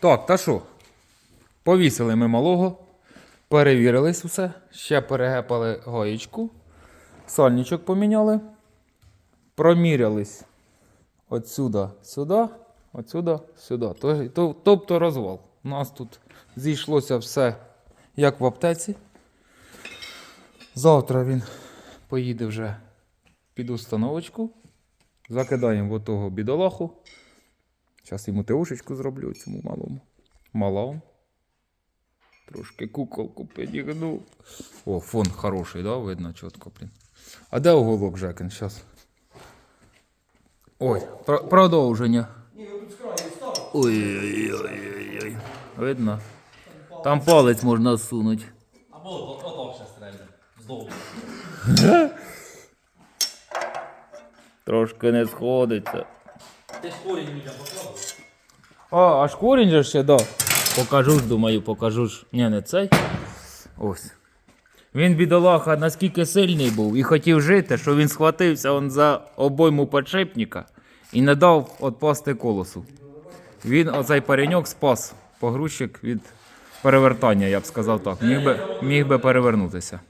Так, та що? Повісили ми малого, перевірились все, ще перегепали гаєчку, сальничок поміняли, промірялись отсюда сюди, отсюда сюди. То- то- Тобто розвал. У нас тут зійшлося все як в аптеці. Завтра він поїде вже під установочку. Закидаємо в отого бідолаху. Зараз йому теушечку зроблю цьому малому. Малому. Трошки куколку підігну. О, фон хороший, да? Видно чітко, блін. А де уголок Жекін? Зараз. Ой, про- продовження. Ой-ой-ой. Видно? Там палець можна сунути. Або от- отак ще стрельне. Здовго. Трошки не сходиться. Ти ж корінь людям аж корінь же ще, да. Покажу ж, думаю, покажу ж. Ні, не цей. Ось. Він, бідолаха, наскільки сильний був і хотів жити, що він схватився он за обойму подшипника і не дав отпасти колосу. Він оцей пареньок спас погрузчик від перевертання, я б сказав так. Міг би, міг би перевернутися.